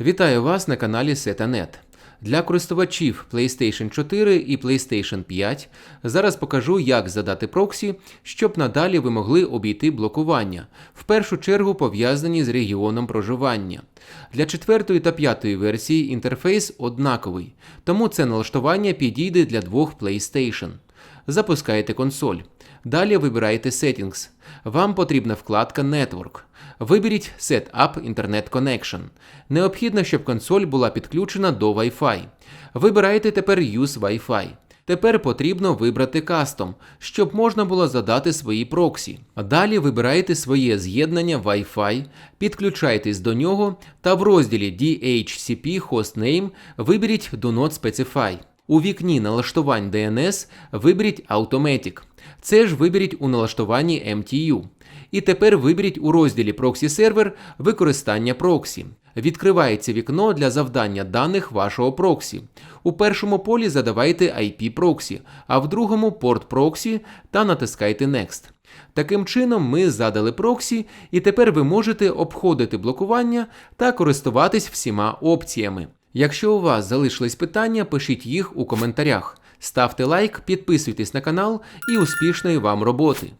Вітаю вас на каналі Setanet. Для користувачів PlayStation 4 і PlayStation 5 зараз покажу, як задати проксі, щоб надалі ви могли обійти блокування, в першу чергу пов'язані з регіоном проживання. Для четвертої та п'ятої версії інтерфейс однаковий, тому це налаштування підійде для двох PlayStation. Запускаєте консоль. Далі вибираєте Settings. Вам потрібна вкладка Network. Виберіть Set Up Internet Connection. Необхідно, щоб консоль була підключена до Wi-Fi. Вибираєте тепер Use Wi-Fi. Тепер потрібно вибрати Custom, щоб можна було задати свої проксі. Далі вибираєте своє з'єднання Wi-Fi, підключайтесь до нього та в розділі DHCP Hostname виберіть Do Not Specify. У вікні налаштувань DNS виберіть Automatic. Це ж виберіть у налаштуванні MTU. І тепер виберіть у розділі Proxy Server використання проксі. Відкривається вікно для завдання даних вашого проксі. У першому полі задавайте IP проксі, а в другому порт проксі та натискайте Next. Таким чином, ми задали проксі, і тепер ви можете обходити блокування та користуватись всіма опціями. Якщо у вас залишились питання, пишіть їх у коментарях. Ставте лайк, підписуйтесь на канал і успішної вам роботи!